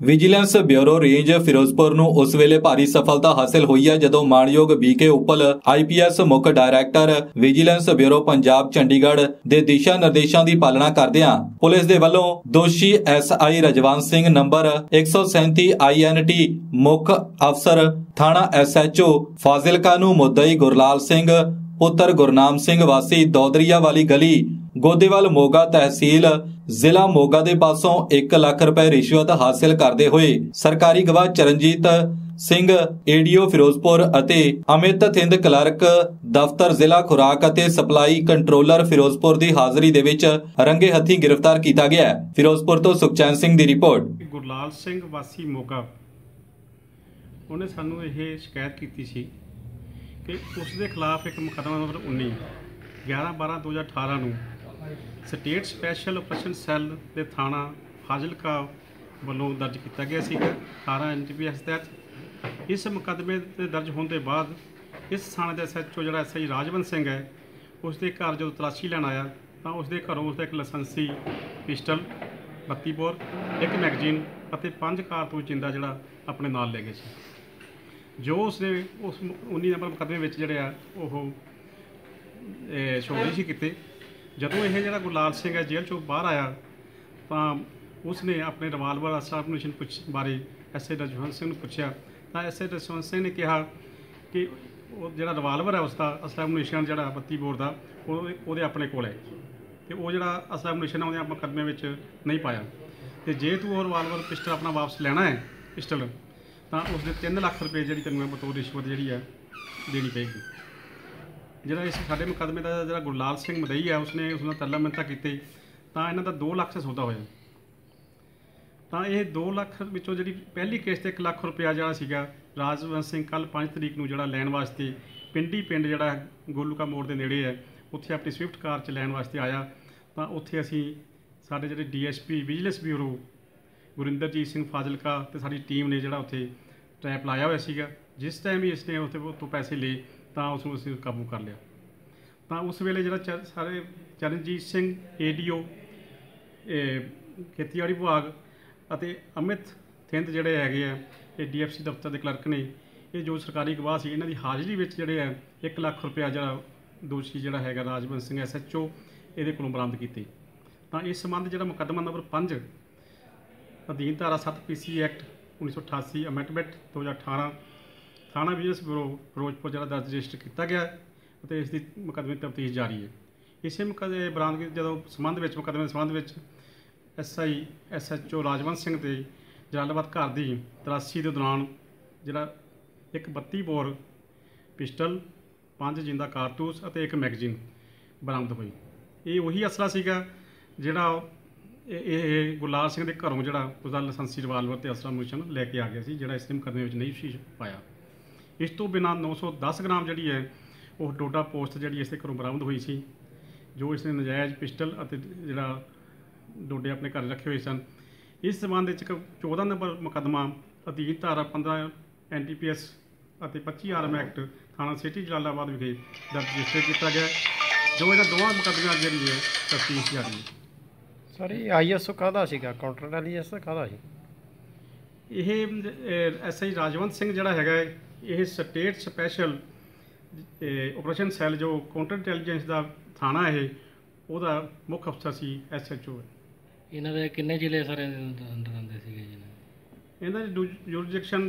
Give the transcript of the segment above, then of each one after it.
Vigilance bureau range Firozpur ਨੂੰ ਉਸ ਵੇਲੇ ਭਾਰੀ ਸਫਲਤਾ ਹਾਸਲ ਹੋਈ ਹੈ ਜਦੋਂ ਮਾਣਯੋਗ ਬੀਕੇ ਉੱਪਲ ਆਈਪੀਐਸ ਮੁੱਖ director vigilance bureau Punjab Chandigarh ਦੇ ਦਿਸ਼ਾ ਨਿਰਦੇਸ਼ਾਂ ਦੀ ਪਾਲਣਾ ਕਰਦਿਆਂ ਪੁਲਿਸ ਦੇ ਵੱਲੋਂ ਦੋਸ਼ੀ SI Rajwant Singh number 137 INT ਮੁੱਖ ਅਫਸਰ ਥਾਣਾ ਐਸਐਚਓ ਫਾਜ਼ਿਲਕਾ ਨੂੰ ਮੁੱਦਈ ਗੁਰਲਾਲ ਸਿੰਘ, ਪੁੱਤਰ ਗੁਰਨਾਮ ਸਿੰਘ ਵਾਸੀ ਦੌਦਰੀਆ ਵਾਲੀ ਗਲੀ ਗੋਦੇਵਾਲ ਮੋਗਾ ਤਹਿਸੀਲ ਜ਼ਿਲ੍ਹਾ ਮੋਗਾ ਦੇ ਪਾਸੋਂ 1 ਲੱਖ ਰੁਪਏ ਰਿਸ਼ਵਤ ਹਾਸਲ ਕਰਦੇ ਹੋਏ ਸਰਕਾਰੀ ਗਵਾਹ ਚਰਨਜੀਤ ਸਿੰਘ ਏਡੀਓ ਫਿਰੋਜ਼ਪੁਰ ਅਤੇ ਅਮਿਤ ਥਿੰਦ ਕਲਰਕ ਦਫ਼ਤਰ ਜ਼ਿਲ੍ਹਾ ਖੁਰਾਕ ਅਤੇ ਸਪਲਾਈ ਕੰਟਰੋਲਰ ਫਿਰੋਜ਼ਪੁਰ ਦੀ ਹਾਜ਼ਰੀ ਦੇ ਵਿੱਚ ਰੰਗੇ ਹੱਥੀਂ ਗ੍ਰਿਫਤਾਰ ਕੀਤਾ ਗਿਆ ਫਿਰੋਜ਼ਪੁਰ ਤੋਂ ਸੁਖਚੈਨ ਸਿੰਘ ਦੀ ਰਿਪੋਰਟ। ਗੁਰਲਾਲ ਸਿੰਘ ਵਾਸੀ ਮੋਗਾ। ਉਹਨੇ ਸਾਨੂੰ ਇਹ ਸ਼ਿਕਾਇਤ ਕੀਤੀ ਸੀ ਕਿ ਉਸ ਦੇ ਖਿਲਾਫ ਇੱਕ ਮੁਕੱਦਮਾ ਨੰਬਰ 19 11 12 2018 ਨੂੰ ਸਟੇਟ ਸਪੈਸ਼ਲ ਆਪਰੇਸ਼ਨ ਸੈੱਲ ਦੇ ਥਾਣਾ ਫਾਜ਼ਿਲਕਾ ਵੱਲੋਂ ਦਰਜ ਕੀਤਾ ਗਿਆ ਸੀਗਾ 18 ਐਨਟੀਪੀਐਸ ਤਹਿਤ। ਇਸ ਮੁਕੱਦਮੇ ਦੇ ਦਰਜ ਹੋਣ ਦੇ ਬਾਅਦ ਇਸ ਥਾਣੇ ਦਾ ਐਸਐਚਓ ਜਿਹੜਾ ਐਸਆਈ ਰਾਜਵੰਤ ਸਿੰਘ ਹੈ ਉਸ ਦੇ ਘਰ ਜਦੋਂ ਤਲਾਸ਼ੀ ਲੈਣ ਆਇਆ, ਤਾਂ ਉਸ ਦੇ ਘਰੋਂ ਉਸ ਦਾ ਇੱਕ ਲਾਇਸੈਂਸੀ ਪਿਸਟਲ 32 ਬੋਰ, ਇੱਕ ਮੈਗਜ਼ੀਨ ਅਤੇ ਪੰਜ ਕਾਰਤੂਸ ਜਿੰਦਾ ਜਿਹੜਾ ਆਪਣੇ ਨਾਲ ਲੈ ਗਏ ਸੀ। ਜੋ ਉਸਨੇ ਉਸ 19 ਨੰਬਰ ਮੁਕੱਦਮੇ ਵਿੱਚ ਜਿਹੜੇ ਆ, ਉਹ, ਇਹ ਸੀ ਕਿਤੇ। ਜਦੋਂ ਇਹ ਜਿਹੜਾ ਗੁਰਲਾਲ ਸਿੰਘ ਹੈ ਜੇਲ੍ਹ ਚੋਂ ਬਾਹਰ ਆਇਆ, ਤਾਂ ਉਸਨੇ ਆਪਣੇ ਰਿਵਾਲਵਰ ਅਸਟਾਬਲਿਸ਼ਨ ਪੁੱਛ ਬਾਰੇ ਐਸਏ ਰਜਵੰਤ ਸਿੰਘ ਨੂੰ ਪੁੱਛਿਆ। ਤਾਂ ਐਸਏ ਰਜਵੰਤ ਸਿੰਘ ਨੇ ਕਿਹਾ ਕਿ ਉਹ ਜਿਹੜਾ ਰਿਵਾਲਵਰ ਹੈ ਉਸਦਾ ਅਸਟਾਬਲਿਸ਼ਨ ਜਿਹੜਾ 32 ਬੋਰ ਦਾ, ਉਹ ਉਹਦੇ ਆਪਣੇ ਕੋਲ ਹੈ। ਤੇ ਉਹ ਜਿਹੜਾ ਅਸਟਾਬਲਿਸ਼ਨ ਉਹਦੇ ਆਪਾਂ ਕਦਮੇ ਵਿੱਚ ਨਹੀਂ ਪਾਇਆ। ਤੇ ਜੇ ਤੂੰ ਉਹ ਰਿਵਾਲਵਰ ਪਿਸਟਲ ਆਪਣਾ ਵਾਪਸ ਲੈਣਾ ਹੈ, ਪਿਸਟਲ, ਤਾਂ ਉਸ ਦੇ 3 ਲੱਖ ਰੁਪਏ ਜਿਹੜੀ ਤੈਨੂੰ ਬਤੌਰ ਰਿਸ਼ਵਤ ਜਿਹੜੀ ਹੈ ਦੇਣੀ ਪਏਗੀ। ਜਿਹੜਾ ਇਸ ਸਾਡੇ ਮੁਕੱਦਮੇ ਦਾ ਜਿਹੜਾ ਗੁਰਲਾਲ ਸਿੰਘ ਮਦਈ ਹੈ ਉਸਨੇ ਉਸ ਨਾਲ ਤਰਲਾ ਮਿੰਤਾ ਕੀਤੀ, ਤਾਂ ਇਹਨਾਂ ਦਾ 2 ਲੱਖ ਦਾ ਸੌਦਾ ਹੋਇਆ। ਤਾਂ ਇਹ 2 ਲੱਖ ਵਿੱਚੋਂ ਜਿਹੜੀ ਪਹਿਲੀ ਕਿਸ਼ਤ 1 ਲੱਖ ਰੁਪਇਆ ਜਿਹੜਾ ਸੀਗਾ ਰਾਜਵੰਤ ਸਿੰਘ ਕੱਲ 5 ਤਰੀਕ ਨੂੰ ਜਿਹੜਾ ਲੈਣ ਵਾਸਤੇ ਪਿੰਡੀ ਪਿੰਡ ਜਿਹੜਾ ਗੋਲੂਕਾ ਮੋੜ ਦੇ ਨੇੜੇ ਹੈ, ਉੱਥੇ ਆਪਣੀ ਸਵਿਫਟ ਕਾਰ 'ਚ ਲੈਣ ਵਾਸਤੇ ਆਇਆ। ਤਾਂ ਉੱਥੇ ਅਸੀਂ ਸਾਡੇ ਜਿਹੜੇ DSP, vigilance bureau Gurinderjit Singh Fazilka ਤੇ ਸਾਡੀ ਟੀਮ ਨੇ ਜਿਹੜਾ ਉੱਥੇ ਟ੍ਰੈਪ ਲਾਇਆ ਹੋਇਆ ਸੀਗਾ। ਜਿਸ ਟਾਈਮ ਹੀ ਇਸਨੇ ਉੱਥੇ ਤੋਂ ਪੈਸੇ ਲਏ ਤਾਂ ਉਸ ਨੂੰ ਅਸੀਂ ਕਾਬੂ ਕਰ ਲਿਆ। ਤਾਂ ਉਸ ਵੇਲੇ ਜਿਹੜਾ ਚ- ਸਾਰੇ ਚਰਨਜੀਤ ਸਿੰਘ ਏਡੀਓ ਖੇਤੀਬਾੜੀ ਵਿਭਾਗ ਅਤੇ ਅਮਿਤ ਥਿੰਦ ਜਿਹੜੇ ਹੈਗੇ ਆ, ਇਹ ਡੀਐਫਸੀ ਦਫ਼ਤਰ ਦੇ ਕਲਰਕ ਨੇ, ਇਹ ਜੋ ਸਰਕਾਰੀ ਗਵਾਹ ਸੀ, ਇਹਨਾਂ ਦੀ ਹਾਜ਼ਰੀ ਵਿੱਚ ਜਿਹੜੇ ਆ 1 ਲੱਖ ਰੁਪਇਆ ਜਿਹੜਾ ਦੋਸ਼ੀ ਜਿਹੜਾ ਹੈਗਾ ਰਾਜਵੰਤ ਸਿੰਘ ਐਸਐਚਓ ਇਹਦੇ ਕੋਲੋਂ ਬਰਾਮਦ ਕੀਤੀ। ਤਾਂ ਇਸ ਸੰਬੰਧ ਜਿਹੜਾ ਮੁਕੱਦਮਾ ਨੰਬਰ 5 ਅਧੀਨ ਧਾਰਾ 7 ਪੀਸੀ ਐਕਟ 1988 ਅਮੈਂਡਮੈਂਟ 2018 ਥਾਣਾ ਵਿਜੀਲੈਂਸ ਬਿਊਰੋ ਫਿਰੋਜ਼ਪੁਰ ਜਿਹੜਾ ਦਰਜ ਰਜਿਸਟਰ ਕੀਤਾ ਗਿਆ ਅਤੇ ਇਸ ਦੀ ਮੁਕੱਦਮੇ ਦੀ ਤਫਤੀਸ਼ ਜਾਰੀ ਹੈ। ਇਸੇ ਮੁਕੱਦਮੇ ਬਰਾਮਦਗੀ ਜਦੋਂ ਸੰਬੰਧ ਵਿੱਚ ਮੁਕੱਦਮੇ ਦੇ ਸੰਬੰਧ ਵਿੱਚ ਐਸਆਈ ਐਸਐਚਓ ਰਾਜਵੰਤ ਸਿੰਘ ਤੇ ਜਲਾਲਾਬਾਦ ਘਰ ਦੀ ਤਲਾਸ਼ੀ ਦੇ ਦੌਰਾਨ ਜਿਹੜਾ ਇੱਕ 32 ਬੋਰ ਪਿਸਟਲ, ਪੰਜ ਜਿੰਦਾ ਕਾਰਤੂਸ ਅਤੇ ਇੱਕ ਮੈਗਜ਼ੀਨ ਬਰਾਮਦ ਹੋਈ। ਇਹ ਉਹੀ ਅਸਲਾ ਸੀਗਾ ਜਿਹੜਾ ਇਹ ਇਹ ਗੁਰਲਾਲ ਸਿੰਘ ਦੇ ਘਰੋਂ ਜਿਹੜਾ ਉਸਦਾ ਲਾਇਸੈਂਸੀ ਰਿਵਾਲਵਰ ਤੇ ਅਸਲਾ ਮੁਸ਼ਨ ਲੈ ਕੇ ਆ ਗਿਆ ਸੀ, ਜਿਹੜਾ ਇਸ ਦੇ ਮੁਕੱਦਮੇ ਵਿੱਚ ਨਹੀਂ ਸੀ ਪਾਇਆ। ਇਸ ਤੋਂ ਬਿਨਾਂ 910 ਗ੍ਰਾਮ ਜਿਹੜੀ ਹੈ ਉਹ ਡੋਡਾ ਪੋਸਟ ਜਿਹੜੀ ਇਸ ਦੇ ਘਰੋਂ ਬਰਾਮਦ ਹੋਈ ਸੀ ਜੋ ਇਸ ਨੇ ਨਜਾਇਜ਼ ਪਿਸਟਲ ਅਤੇ ਜਿਹੜਾ ਡੋਡੇ ਆਪਣੇ ਘਰ ਰੱਖੇ ਹੋਏ ਸਨ। ਇਸ ਸੰਬੰਧ ਵਿੱਚ ਇੱਕ 14 ਨੰਬਰ ਮੁਕੱਦਮਾ ਅਧੀਨ ਧਾਰਾ 15 ਐਨਟੀਪੀਐਸ ਅਤੇ 25 ਆਰਮ ਐਕਟ ਥਾਣਾ ਸਿਟੀ ਜਲਾਲਾਬਾਦ ਵਿਖੇ ਦਰਜ ਰਜਿਸਟਰ ਕੀਤਾ ਗਿਆ। ਜੋ ਇਹਨਾਂ ਦੋਵਾਂ ਮੁਕੱਦਮਿਆਂ ਦੀ ਜਿਹੜੀ ਹੈ ਤਫਤੀਸ਼ ਜਾਰੀ ਹੈ। ਸਰ ਇਹ ਆਈਐਸਓ ਕਾਹਦਾ ਸੀਗਾ? ਕਾਊਂਟਰ ਦਾ ਕਾਹਦਾ ਸੀ? ਇਹ ਐਸਆਈ ਰਾਜਵੰਤ ਸਿੰਘ ਜਿਹੜਾ ਹੈਗਾ ਹੈ, ਇਹ ਸਟੇਟ ਸਪੈਸ਼ਲ ਆਪਰੇਸ਼ਨ ਸੈੱਲ ਜੋ ਕਾਊਂਟਰ ਇੰਟੈਲੀਜੈਂਸ ਦਾ ਥਾਣਾ ਇਹ ਉਹਦਾ ਮੁੱਖ ਅਫਸਰ ਸੀ ਐਸਐਚਓ ਇਹਨਾਂ ਦੇ ਕਿੰਨੇ ਜ਼ਿਲ੍ਹੇ ਸਾਰੇ ਅੰਦਰ ਆਉਂਦੇ ਸੀਗੇ ਜੀ ਇਹਨਾਂ ਦੇ? ਜੁਰਿਸਡਿਕਸ਼ਨ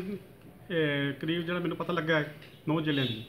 ਕਰੀਬ ਜਿਹੜਾ ਮੈਨੂੰ ਪਤਾ ਲੱਗਾ ਹੈ 9 ਜ਼ਿਲ੍ਹਿਆਂ ਦੀ